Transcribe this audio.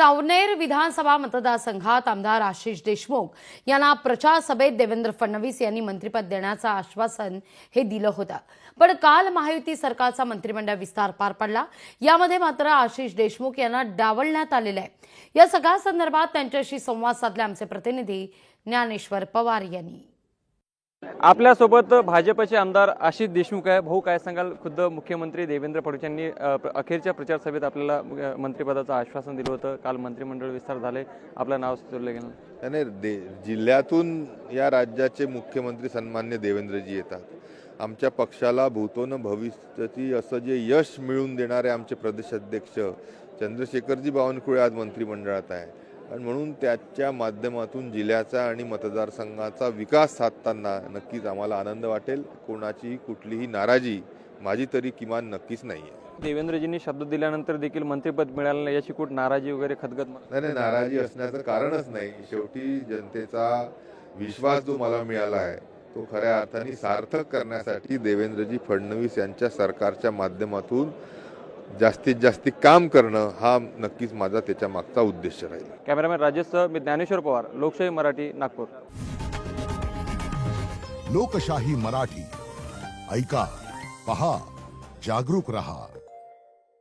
सावनेर विधानसभा मतदारसंघात आमदार आशिष देशमुख यांना प्रचार सभेत देवेंद्र फडणवीस यांनी मंत्रिपद देण्याचं आश्वासन हे दिलं होतं. पण काल महायुती सरकारचा मंत्रिमंडळ विस्तार पार पडला. यामध्ये मात्र आशिष देशमुख यांना डावलण्यात आलेलं आहे. या सगळ्या संदर्भात त्यांच्याशी संवाद साधले आमचे प्रतिनिधी ज्ञानेश्वर पवार यांनी. आपल्यासोबत भाजपचे आमदार आशिष देशमुख आहे. भाऊ काय सांगाल? खुद्द मुख्यमंत्री देवेंद्र फडणवीस यांनी अखेरच्या प्रचार सभेत आपल्याला मंत्रिपदाचं आश्वासन दिलं होतं. काल मंत्रिमंडळ विस्तार झाले. आपलं नाव सुचवलं गेलं. त्याने दे जिल्ह्यातून या राज्याचे मुख्यमंत्री सन्मान्य देवेंद्रजी येतात. आमच्या पक्षाला भूतोन भविष्यती असं जे यश मिळवून देणारे आमचे प्रदेशाध्यक्ष चंद्रशेखरजी बावनकुळे आज मंत्रिमंडळात आहे. आणि म्हणून त्याच्या माध्यमातून जिल्ह्याचा आणि मतदारसंघाचा विकास साधताना नक्कीच आम्हाला आनंद वाटेल. कोणाची कुठलीही नाराजी माझी तरी किमान नक्कीच नाही आहे देवेंद्रजींनी शब्द दिल्यानंतर देखील मंत्रिपद मिळालं नाही याची कुठ नाराजी वगैरे खदगत नाही नाही नाराजी असण्याचं कारणच नाही. शेवटी जनतेचा विश्वास जो मला मिळाला आहे तो खऱ्या अर्थाने सार्थक करण्यासाठी देवेंद्रजी फडणवीस यांच्या सरकारच्या माध्यमातून जास्तीत जास्त काम करणं हा नक्कीच माझा त्याच्या मागचा उद्देश राहील. कॅमेरामॅन राजेशसह मी ज्ञानेश्वर पवार लोकशाही मराठी नागपूर. लोकशाही मराठी. ऐका पहा जागरूक रहा.